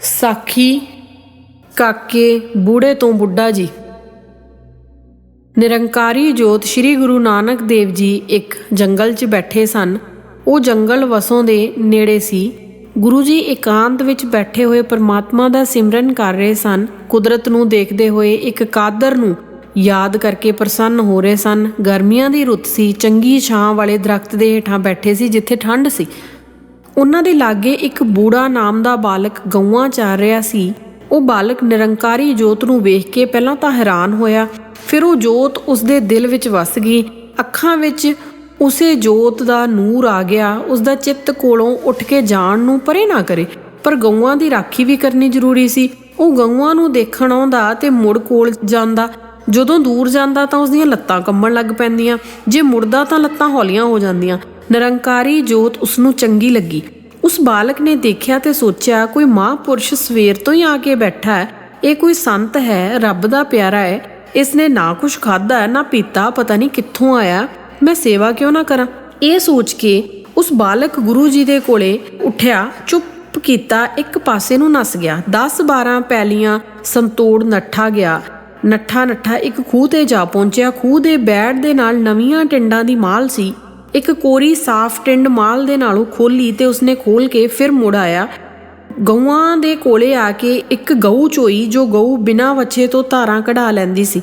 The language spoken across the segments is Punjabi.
ਸਾਖੀ, ਕਾਕੇ, ਬੂੜੇ ਤੋਂ ਬੁੱਢਾ ਜੀ। ਨਿਰੰਕਾਰੀ ਜੋਤ ਸ੍ਰੀ ਗੁਰੂ ਨਾਨਕ ਦੇਵ ਜੀ ਇੱਕ ਜੰਗਲ 'ਚ ਬੈਠੇ ਸਨ। ਉਹ ਜੰਗਲ ਵਸੋਂ ਦੇ ਨੇੜੇ ਸੀ। ਗੁਰੂ ਜੀ ਇਕਾਂਤ ਵਿੱਚ ਬੈਠੇ ਹੋਏ ਪਰਮਾਤਮਾ ਦਾ ਸਿਮਰਨ ਕਰ ਰਹੇ ਸਨ। ਕੁਦਰਤ ਨੂੰ ਦੇਖਦੇ ਹੋਏ ਇੱਕ ਕਾਦਰ ਨੂੰ ਯਾਦ ਕਰਕੇ ਪ੍ਰਸੰਨ ਹੋ ਰਹੇ ਸਨ। ਗਰਮੀਆਂ ਦੀ ਰੁੱਤ ਸੀ। ਚੰਗੀ ਛਾਂ ਵਾਲੇ ਦਰਖਤ ਦੇ ਹੇਠਾਂ ਬੈਠੇ ਸੀ, ਜਿੱਥੇ ਠੰਡ ਸੀ। ਉਹਨਾਂ ਦੇ ਲਾਗੇ ਇੱਕ ਬੂੜਾ ਨਾਮ ਦਾ ਬਾਲਕ ਗਊਆਂ ਚਾਰ ਰਿਹਾ ਸੀ। ਉਹ ਬਾਲਕ ਨਿਰੰਕਾਰੀ ਜੋਤ ਨੂੰ ਵੇਖ ਕੇ ਪਹਿਲਾਂ ਤਾਂ ਹੈਰਾਨ ਹੋਇਆ, ਫਿਰ ਉਹ ਜੋਤ ਉਸਦੇ ਦਿਲ ਵਿੱਚ ਵਸ ਗਈ। ਅੱਖਾਂ ਵਿੱਚ ਉਸੇ ਜੋਤ ਦਾ ਨੂਰ ਆ ਗਿਆ, ਉਸਦਾ ਚਿੱਤ ਕੋਲੋਂ ਉੱਠ ਕੇ ਜਾਣ ਨੂੰ ਪਰੇ ਨਾ ਕਰੇ, ਪਰ ਗਊਆਂ ਦੀ ਰਾਖੀ ਵੀ ਕਰਨੀ ਜ਼ਰੂਰੀ ਸੀ। ਉਹ ਗਊਆਂ ਨੂੰ ਦੇਖਣ ਆਉਂਦਾ ਤੇ ਮੁੜ ਕੋਲ ਜਾਂਦਾ। ਜਦੋਂ ਦੂਰ ਜਾਂਦਾ ਤਾਂ ਉਸਦੀਆਂ ਲੱਤਾਂ ਕੰਬਣ ਲੱਗ ਪੈਂਦੀਆਂ। ਜੇ ਮੁੜਦਾ ਤਾਂ ਲੱਤਾਂ ਹੌਲੀਆਂ ਹੋ ਜਾਂਦੀਆਂ। ਨਿਰੰਕਾਰੀ ਜੋਤ ਉਸ ਨੂੰ ਚੰਗੀ ਲੱਗੀ। ਉਸ ਬਾਲਕ ਨੇ ਦੇਖਿਆ ਤੇ ਸੋਚਿਆ, ਕੋਈ ਮਹਾਂਪੁਰਸ਼ ਸਵੇਰ ਤੋਂ ਹੀ ਆ ਕੇ ਬੈਠਾ ਹੈ। ਇਹ ਕੋਈ ਸੰਤ ਹੈ, ਰੱਬ ਦਾ ਪਿਆਰਾ ਹੈ। ਇਸ ਨੇ ਨਾ ਕੁਝ ਖਾਦਾ ਨਾ ਪੀਤਾ, ਪਤਾ ਨਹੀਂ ਕਿੱਥੋਂ ਆਇਆ। ਮੈਂ ਸੇਵਾ ਕਿਉਂ ਨਾ ਕਰਾਂ? ਇਹ ਸੋਚ ਕੇ ਉਸ ਬਾਲਕ ਗੁਰੂ ਜੀ ਦੇ ਕੋਲੇ ਉੱਠਿਆ, ਚੁੱਪ ਕੀਤਾ, ਇੱਕ ਪਾਸੇ ਨੂੰ ਨਸ ਗਿਆ। 10 12 ਪੈਲੀਆਂ ਸੰਤੋੜ ਨੱਠਾ ਗਿਆ। ਨੱਠਾ ਨੱਠਾ ਇੱਕ ਖੂਹ ਤੇ ਜਾ ਪਹੁੰਚਿਆ। ਖੂਹ ਦੇ ਬੈੜ ਦੇ ਨਾਲ ਨਵੀਆਂ ਟਿੰਡਾਂ ਦੀ ਮਾਲ ਸੀ। ਇੱਕ ਕੋਰੀ ਸਾਫ਼ ਟਿੰਡ ਮਾਲ ਦੇ ਨਾਲੋਂ ਖੋਲੀ ਤੇ ਉਸਨੇ ਖੋਲ ਕੇ ਫਿਰ ਮੁੜ ਆਇਆ। ਗਊਆਂ ਦੇ ਕੋਲੇ ਆ ਕੇ ਇੱਕ ਗਊ ਚੋਈ, ਜੋ ਗਊ ਬਿਨਾਂ ਵੱਛੇ ਤੋਂ ਧਾਰਾਂ ਕਢਾ ਲੈਂਦੀ ਸੀ।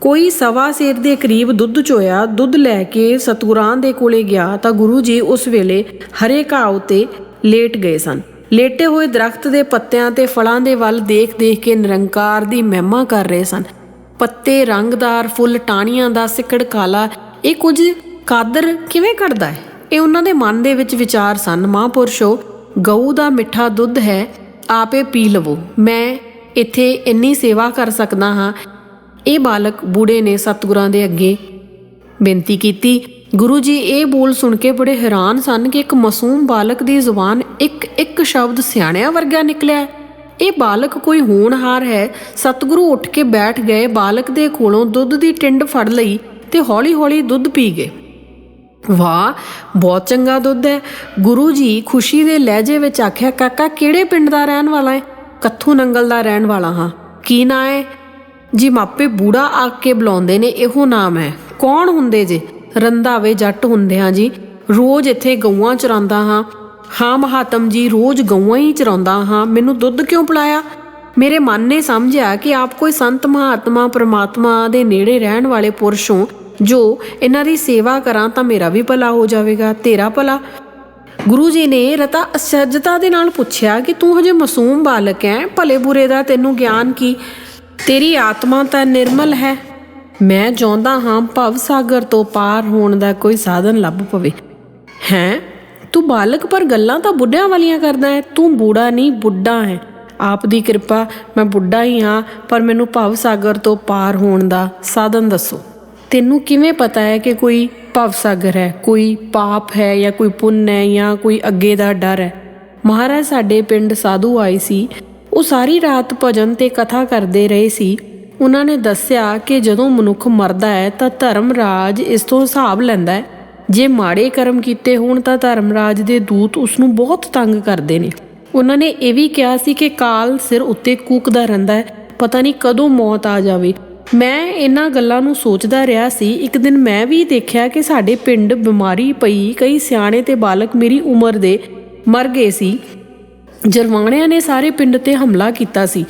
ਕੋਈ ਸਵਾ ਸੇਰ ਦੇ ਕਰੀਬ ਦੁੱਧ ਚੋਇਆ, ਦੁੱਧ ਲੈ ਕੇ ਸਤਗੁਰਾਂ ਦੇ ਕੋਲੇ ਗਿਆ ਤਾਂ ਗੁਰੂ ਜੀ ਉਸ ਵੇਲੇ ਹਰੇ ਘਾਹ ਉਤੇ ਲੇਟ ਗਏ ਸਨ। ਲੇਟੇ ਹੋਏ ਦਰਖਤ ਦੇ ਪੱਤਿਆਂ ਤੇ ਫਲਾਂ ਦੇ ਵੱਲ ਦੇਖ-ਦੇਖ ਕੇ ਨਿਰੰਕਾਰ ਦੀ ਮਹਿਮਾ ਕਰ ਰਹੇ ਸਨ। ਪੱਤੇ ਰੰਗਦਾਰ, ਫੁੱਲ, ਟਾਹਣੀਆਂ ਦਾ ਸਿੱਕੜ ਕਾਲਾ, ਇਹ ਕੁਝ ਕਾਦਰ ਕਿਵੇਂ ਕੱਢਦਾ ਹੈ? ਇਹ ਉਹਨਾਂ ਦੇ ਮਨ ਦੇ ਵਿੱਚ ਵਿਚਾਰ ਸਨ। ਮਹਾਂਪੁਰਸ਼ੋ, ਗਊ ਦਾ ਮਿੱਠਾ ਦੁੱਧ ਹੈ, ਆਪੇ ਪੀ ਲਵੋ। ਮੈਂ ਇੱਥੇ ਇੰਨੀ ਸੇਵਾ ਕਰ ਸਕਦਾ ਹਾਂ। ਇਹ ਬਾਲਕ ਬੂੜੇ ਨੇ ਸਤਿਗੁਰਾਂ ਦੇ ਅੱਗੇ ਬੇਨਤੀ ਕੀਤੀ। ਗੁਰੂ ਜੀ, ਇਹ ਬੋਲ ਸੁਣ ਕੇ ਬੜੇ ਹੈਰਾਨ ਸਨ ਕਿ ਇੱਕ ਮਾਸੂਮ ਬਾਲਕ ਦੀ ਜ਼ੁਬਾਨ ਇੱਕ ਇੱਕ ਸ਼ਬਦ ਸਿਆਣਿਆਂ ਵਰਗਾ ਨਿਕਲਿਆ ਇਹ ਬਾਲਕ ਕੋਈ ਹੋਣਹਾਰ ਹੈ। ਸਤਿਗੁਰੂ ਉੱਠ ਕੇ ਬੈਠ ਗਏ। ਬਾਲਕ ਦੇ ਕੋਲੋਂ ਦੁੱਧ ਦੀ ਟਿੰਡ ਫੜ ਲਈ ਤੇ ਹੌਲੀ-ਹੌਲੀ ਦੁੱਧ ਪੀ ਗਏ। ਵਾਹ, ਬਹੁਤ ਚੰਗਾ ਦੁੱਧ ਹੈ। ਗੁਰੂ ਜੀ ਖੁਸ਼ੀ ਦੇ ਲਹਿਜੇ ਵਿੱਚ ਆਖਿਆ, ਕਾਕਾ, ਕਿਹੜੇ ਪਿੰਡ ਦਾ ਰਹਿਣ ਵਾਲਾ ਹੈ ਕੱਥੂ ਨੰਗਲ ਦਾ ਰਹਿਣ ਵਾਲਾ ਹਾਂ। ਕੀ ਨਾਂ ਹੈ ਜੀ ਮਾਪੇ ਬੂੜਾ ਆਖ ਕੇ ਬੁਲਾਉਂਦੇ ਨੇ, ਇਹੋ ਨਾਮ ਹੈ। ਕੌਣ ਹੁੰਦੇ ਜੇ? ਰੰਧਾਵੇ ਜੱਟ ਹੁੰਦੇ ਹਾਂ ਜੀ। ਰੋਜ਼ ਇੱਥੇ ਗਊਆਂ ਚਰਾਉਂਦਾ ਹਾਂ। ਹਾਂ, ਮਹਾਤਮ ਜੀ, ਰੋਜ਼ ਗਊਆਂ ਹੀ ਚਰਾਉਂਦਾ ਹਾਂ। ਮੈਨੂੰ ਦੁੱਧ ਕਿਉਂ ਪਿਲਾਇਆ? ਮੇਰੇ ਮਨ ਨੇ ਸਮਝਿਆ ਕਿ ਆਪ ਕੋਈ ਸੰਤ ਮਹਾਤਮਾ, ਪ੍ਰਮਾਤਮਾ ਦੇ ਨੇੜੇ ਰਹਿਣ ਵਾਲੇ ਪੁਰਸ਼ ਹੋ ਜੋ ਇਹਨਾਂ ਦੀ ਸੇਵਾ ਕਰਾਂ ਤਾਂ ਮੇਰਾ ਵੀ ਭਲਾ ਹੋ ਜਾਵੇਗਾ, ਤੇਰਾ ਭਲਾ। ਗੁਰੂ ਜੀ ਨੇ ਰਤਾ ਅਸਜਤਾ ਦੇ ਨਾਲ ਪੁੱਛਿਆ ਕਿ ਤੂੰ ਹਜੇ ਮਾਸੂਮ ਬਾਲਕ ਹੈ, ਭਲੇ ਬੁਰੇ ਦਾ ਤੈਨੂੰ ਗਿਆਨ ਕੀ? ਤੇਰੀ ਆਤਮਾ ਤਾਂ ਨਿਰਮਲ ਹੈ। ਮੈਂ ਚਾਹੁੰਦਾ ਹਾਂ ਭਵ ਸਾਗਰ ਤੋਂ ਪਾਰ ਹੋਣ ਦਾ ਕੋਈ ਸਾਧਨ ਲੱਭ ਪਵੇ। ਹੈ? ਤੂੰ ਬਾਲਕ ਪਰ ਗੱਲਾਂ ਤਾਂ ਬੁੱਢਿਆਂ ਵਾਲੀਆਂ ਕਰਦਾ ਹੈ। ਤੂੰ ਬੂੜਾ ਨਹੀਂ, ਬੁੱਢਾ ਹੈ। ਆਪ ਦੀ ਕਿਰਪਾ, ਮੈਂ ਬੁੱਢਾ ਹੀ ਹਾਂ, ਪਰ ਮੈਨੂੰ ਭਵ ਸਾਗਰ ਤੋਂ ਪਾਰ ਹੋਣ ਦਾ ਸਾਧਨ ਦੱਸੋ। ਤੈਨੂੰ ਕਿਵੇਂ ਪਤਾ ਹੈ ਕਿ ਕੋਈ ਭਵ ਸਾਗਰ ਹੈ? ਕੋਈ ਪਾਪ ਹੈ ਜਾਂ ਕੋਈ ਪੁੰਨ ਹੈ ਜਾਂ ਕੋਈ ਅੱਗੇ ਦਾ ਡਰ ਹੈ? ਮਹਾਰਾਜ ਸਾਡੇ ਪਿੰਡ ਸਾਧੂ ਆਏ ਸੀ। ਉਹ ਸਾਰੀ ਰਾਤ ਭਜਨ ਤੇ ਕਥਾ ਕਰਦੇ ਰਹੇ ਸੀ। ਉਹਨਾਂ ਨੇ ਦੱਸਿਆ ਕਿ ਜਦੋਂ ਮਨੁੱਖ ਮਰਦਾ ਹੈ ਤਾਂ ਧਰਮ ਰਾਜ ਇਸ ਤੋਂ ਹਿਸਾਬ ਲੈਂਦਾ ਹੈ। ਜੇ ਮਾੜੇ ਕਰਮ ਕੀਤੇ ਹੋਣ ਤਾਂ ਧਰਮ ਰਾਜ ਦੇ ਦੂਤ ਉਸ ਨੂੰ ਬਹੁਤ ਤੰਗ ਕਰਦੇ ਨੇ। ਉਹਨਾਂ ਨੇ ਇਹ ਵੀ ਕਿਹਾ ਸੀ ਕਿ ਕਾਲ ਸਿਰ ਉੱਤੇ ਕੂਕਦਾ ਰਹਿੰਦਾ ਹੈ। ਪਤਾ ਨਹੀਂ ਕਦੋਂ ਮੌਤ ਆ ਜਾਵੇ। ਮੈਂ ਇਹਨਾਂ ਗੱਲਾਂ ਨੂੰ ਸੋਚਦਾ ਰਿਹਾ ਸੀ। ਇੱਕ ਦਿਨ ਮੈਂ ਵੀ ਦੇਖਿਆ ਕਿ ਸਾਡੇ ਪਿੰਡ ਬਿਮਾਰੀ ਪਈ। ਕਈ ਸਿਆਣੇ ਤੇ ਬਾਲਕ ਮੇਰੀ ਉਮਰ ਦੇ ਮਰ ਗਏ ਸੀ। ਜਰਵਾਣਿਆਂ ਨੇ ਸਾਰੇ ਪਿੰਡ ਤੇ ਹਮਲਾ ਕੀਤਾ ਸੀ।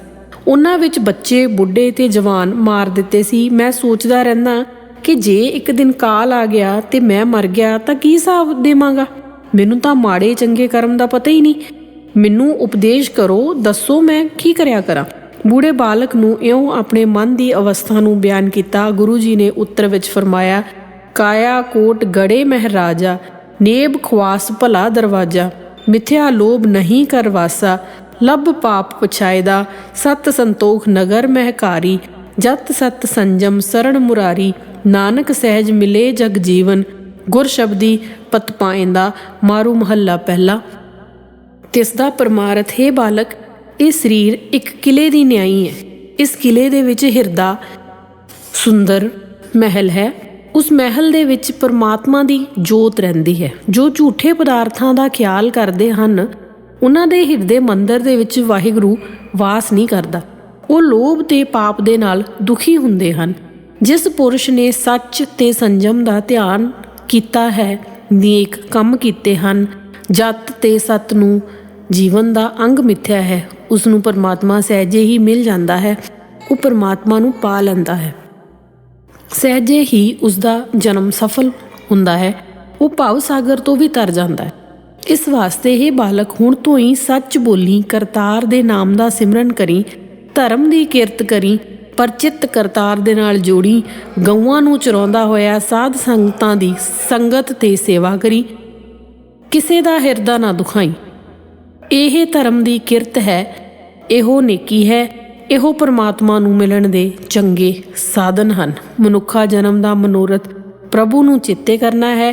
ਉਹਨਾਂ ਵਿੱਚ ਬੱਚੇ, ਬੁੱਢੇ ਤੇ ਜਵਾਨ ਮਾਰ ਦਿੱਤੇ ਸੀ। ਮੈਂ ਸੋਚਦਾ ਰਹਿੰਦਾ ਕਿ ਜੇ ਇੱਕ ਦਿਨ ਕਾਲ ਆ ਗਿਆ ਤੇ ਮੈਂ ਮਰ ਗਿਆ ਤਾਂ ਕੀ ਹਿਸਾਬ ਦੇਵਾਂਗਾ? ਮੈਨੂੰ ਤਾਂ ਮਾੜੇ ਚੰਗੇ ਕਰਮ ਦਾ ਪਤਾ ਹੀ ਨਹੀਂ। ਮੈਨੂੰ ਉਪਦੇਸ਼ ਕਰੋ, ਦੱਸੋ ਮੈਂ ਕੀ ਕਰਿਆ ਕਰਾਂ। ਬੂੜੇ ਬਾਲਕ ਨੂੰ ਇਉਂ ਆਪਣੇ ਮਨ ਦੀ ਅਵਸਥਾ ਨੂੰ ਬਿਆਨ ਕੀਤਾ, ਗੁਰੂ ਜੀ ਨੇ ਉੱਤਰ ਵਿੱਚ ਫਰਮਾਇਆ, ਕਾਇਆ ਕੋਟ ਗੜੇ ਮਹਾਰਾਜਾ ਨੇਬ ਖਵਾਸ ਭਲਾ ਦਰਵਾਜਾ, ਮਿਥਿਆ ਲੋਭ ਨਹੀਂ ਕਰਵਾਸਾ ਲੱਭ ਪਾਪ ਪਛਾਇਦਾ, ਸਤ ਸੰਤੋਖ ਨਗਰ ਮਹਿਕਾਰੀ, ਜਤ ਸਤ ਸੰਜਮ ਸਰਣ ਮੁਰਾਰੀ, ਨਾਨਕ ਸਹਿਜ ਮਿਲੇ ਜਗ ਜੀਵਨ, ਗੁਰ ਸ਼ਬਦੀ ਪਤ ਪਾਇੰਦਾ, ਮਾਰੂ ਮਹੱਲਾ ਪਹਿਲਾ। ਤਿਸ ਦਾ ਪਰਮਾਰਥ, ਹੈ ਬਾਲਕ ਇਹ ਸਰੀਰ ਇੱਕ ਕਿਲੇ ਦੀ ਨਿਆਈ ਹੈ। ਇਸ ਕਿਲੇ ਦੇ ਵਿੱਚ ਹਿਰਦਾ ਸੁੰਦਰ ਮਹਿਲ ਹੈ। ਉਸ ਮਹਿਲ ਦੇ ਵਿੱਚ ਪਰਮਾਤਮਾ ਦੀ ਜੋਤ ਰਹਿੰਦੀ ਹੈ। ਜੋ ਝੂਠੇ ਪਦਾਰਥਾਂ ਦਾ ਖਿਆਲ ਕਰਦੇ ਹਨ, ਉਹਨਾਂ ਦੇ ਹਿਰਦੇ ਮੰਦਰ ਦੇ ਵਿੱਚ ਵਾਹਿਗੁਰੂ ਵਾਸ ਨਹੀਂ ਕਰਦਾ। ਉਹ ਲੋਭ ਤੇ ਪਾਪ ਦੇ ਨਾਲ ਦੁਖੀ ਹੁੰਦੇ ਹਨ। ਜਿਸ ਪੁਰਸ਼ ਨੇ ਸੱਚ ਤੇ ਸੰਜਮ ਦਾ ਧਿਆਨ ਕੀਤਾ ਹੈ, ਨੇਕ ਕੰਮ ਕੀਤੇ ਹਨ। ਜਤ ਤੇ ਸਤ ਨੂੰ ਜੀਵਨ ਦਾ ਅੰਗ ਮਿੱਥਿਆ ਹੈ। ਉਸ ਨੂੰ ਪਰਮਾਤਮਾ ਸਹਿਜੇ ਹੀ ਮਿਲ ਜਾਂਦਾ ਹੈ, ਉਹ ਪਰਮਾਤਮਾ ਨੂੰ ਪਾ ਲੈਂਦਾ ਹੈ। ਸਹਿਜੇ ਹੀ ਉਸ ਦਾ ਜਨਮ ਸਫਲ ਹੁੰਦਾ ਹੈ, ਉਹ ਭਾਵ ਸਾਗਰ ਤੋਂ ਵੀ ਤਰ ਜਾਂਦਾ ਹੈ। ਇਸ ਵਾਸਤੇ ਇਹ ਬਾਲਕ ਹੁਣ ਤੋਂ ਹੀ ਸੱਚ ਬੋਲੀ, ਕਰਤਾਰ ਦੇ ਨਾਮ ਦਾ ਸਿਮਰਨ ਕਰੀ, ਧਰਮ ਦੀ ਕਿਰਤ ਕਰੀ, ਪਰਚਿਤ ਕਰਤਾਰ ਦੇ ਨਾਲ ਜੋੜੀ, ਗਊਆਂ ਨੂੰ ਚਰਾਉਂਦਾ ਹੋਇਆ ਸਾਧ ਸੰਗਤਾਂ ਦੀ ਸੰਗਤ ਤੇ ਸੇਵਾ ਕਰੀ। ਕਿਸੇ ਦਾ ਹਿਰਦਾ ਨਾ ਦੁਖਾਈ ਇਹ ਧਰਮ ਦੀ ਕਿਰਤ ਹੈ, ਇਹੋ ਨੇਕੀ ਹੈ, ਇਹੋ ਪਰਮਾਤਮਾ ਨੂੰ ਮਿਲਣ ਦੇ ਚੰਗੇ ਸਾਧਨ ਹਨ। ਮਨੁੱਖਾ ਜਨਮ ਦਾ ਮਨੋਰਥ ਪ੍ਰਭੂ ਨੂੰ ਚਿੱਤੇ ਕਰਨਾ ਹੈ।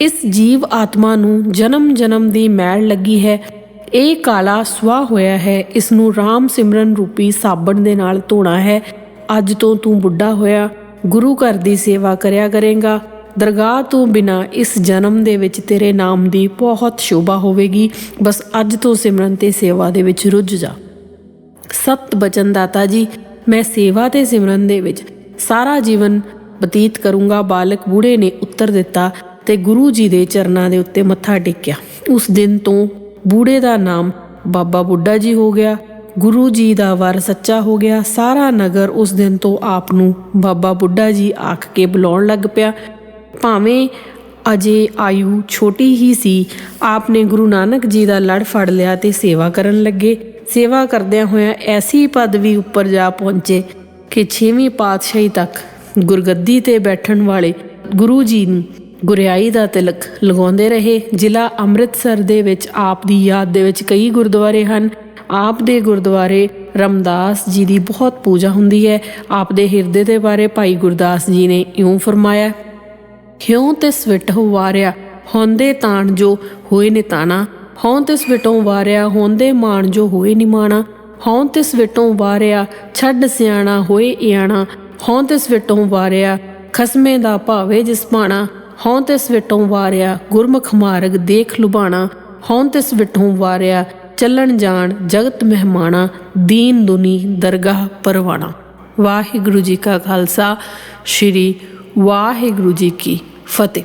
ਇਸ ਜੀਵ ਆਤਮਾ ਨੂੰ ਜਨਮ ਜਨਮ ਦੀ ਮੈਲ ਲੱਗੀ ਹੈ। ਇਹ ਕਾਲਾ ਸਵਾ ਹੋਇਆ ਹੈ ਇਸ ਨੂੰ RAM ਸਿਮਰਨ ਰੂਪੀ ਸਾਬਣ ਦੇ ਨਾਲ ਧੋਣਾ ਹੈ। ਅੱਜ ਤੋਂ ਤੂੰ ਬੁੱਢਾ ਹੋਇਆ, ਗੁਰੂ ਘਰ ਦੀ ਸੇਵਾ ਕਰਿਆ ਕਰੇਗਾ। ਦਰਗਾਹ ਤੋਂ ਬਿਨਾ ਇਸ ਜਨਮ ਦੇ ਵਿੱਚ ਤੇਰੇ ਨਾਮ ਦੀ ਬਹੁਤ ਸ਼ੋਭਾ ਹੋਵੇਗੀ। ਬਸ ਅੱਜ ਤੋਂ ਸਿਮਰਨ ਤੇ ਸੇਵਾ ਦੇ ਵਿੱਚ ਰੁੱਝ ਜਾ। ਸਤ ਬਚਨ ਦਾਤਾ ਜੀ, ਮੈਂ ਸੇਵਾ ਤੇ ਸਿਮਰਨ ਦੇ ਵਿੱਚ ਸਾਰਾ ਜੀਵਨ ਬਤੀਤ ਕਰੂੰਗਾ। ਬਾਲਕ ਬੂੜੇ ਨੇ ਉੱਤਰ ਦਿੱਤਾ ਤੇ ਗੁਰੂ ਜੀ ਦੇ ਚਰਨਾਂ ਦੇ ਉੱਤੇ ਮੱਥਾ ਟੇਕਿਆ। ਉਸ ਦਿਨ ਤੋਂ ਬੂੜੇ ਦਾ ਨਾਮ ਬਾਬਾ ਬੁੱਢਾ ਜੀ ਹੋ ਗਿਆ। ਗੁਰੂ ਜੀ ਦਾ ਵਰ ਸੱਚਾ ਹੋ ਗਿਆ। ਸਾਰਾ ਨਗਰ ਉਸ ਦਿਨ ਤੋਂ ਆਪ ਨੂੰ ਬਾਬਾ ਬੁੱਢਾ ਜੀ ਆਖ ਕੇ ਬੁਲਾਉਣ ਲੱਗ ਪਿਆ। ਭਾਵੇਂ ਅਜੇ ਆਯੂ ਛੋਟੀ ਹੀ ਸੀ ਆਪ ਨੇ ਗੁਰੂ ਨਾਨਕ ਜੀ ਦਾ ਲੜ ਫੜ ਲਿਆ ਤੇ ਸੇਵਾ ਕਰਨ ਲੱਗੇ। ਸੇਵਾ ਕਰਦਿਆਂ ਹੋਇਆਂ ਐਸੀ ਪਦਵੀ ਉੱਪਰ ਜਾ ਪਹੁੰਚੇ ਕਿ 6ਵੀਂ ਪਾਤਸ਼ਾਹੀ ਤੱਕ ਗੁਰਗੱਦੀ ਤੇ ਬੈਠਣ ਵਾਲੇ ਗੁਰੂ ਜੀ ਨੂੰ ਗੁਰਿਆਈ ਦਾ ਤਿਲਕ ਲਗਾਉਂਦੇ ਰਹੇ। ਜ਼ਿਲ੍ਹਾ ਅੰਮ੍ਰਿਤਸਰ ਦੇ ਵਿੱਚ ਆਪ ਦੀ ਯਾਦ ਦੇ ਵਿੱਚ ਕਈ ਗੁਰਦੁਆਰੇ ਹਨ। ਆਪ ਦੇ ਗੁਰਦੁਆਰੇ ਰਮਦਾਸ ਜੀ ਦੀ ਬਹੁਤ ਪੂਜਾ ਹੁੰਦੀ ਹੈ। ਆਪ ਦੇ ਹਿਰਦੇ ਦੇ ਬਾਰੇ ਭਾਈ ਗੁਰਦਾਸ ਜੀ ਨੇ ਇਉਂ ਫਰਮਾਇਆ ਕਿਉਂ ਤਿਸ ਵਿਟ ਵਾਰਿਆ? ਹੁੰਦੇ ਤਾਣ ਜੋ ਹੋਏ ਨਿਤਾਣਾ ਹਉ ਤਿਸ ਵਿਟੋਂ ਵਾਰਿਆ, ਹੁੰਦੇ ਮਾਣ ਜੋ ਹੋਏ ਨਿਮਾਣਾ ਹਉ ਤਿਸ ਵਿਟੋਂ ਵਾਰਿਆ, ਛੱਡ ਸਿਆਣਾ ਹੋਏ ਇਆਣਾ। ਹਉ ਤਿਸ ਵਿਟੋਂ ਵਾਰਿਆ, ਖਸਮੇ ਦਾ ਭਾਵੇ ਜਿਸ ਪਾਣਾ। ਹਉ ਤਿਸ ਵਿਟੋਂ ਵਾਰਿਆ, ਗੁਰਮੁਖ ਮਾਰਗ ਦੇਖ ਲੁਬਾਣਾ ਹਉ ਤਿਸ ਵਿਟੋਂ ਵਾਰਿਆ, ਚੱਲਣ ਜਾਣ ਜਗਤ ਮਹਿਮਾਣਾ। ਦੀਨ ਦੁਨੀ ਦਰਗਾਹ ਪਰਵਾਣਾ। ਵਾਹਿਗੁਰੂ ਜੀ ਕਾ ਖਾਲਸਾ, ਸ੍ਰੀ ਵਾਹਿਗੁਰੂ ਜੀ ਕੀ ਫਤਿਹ।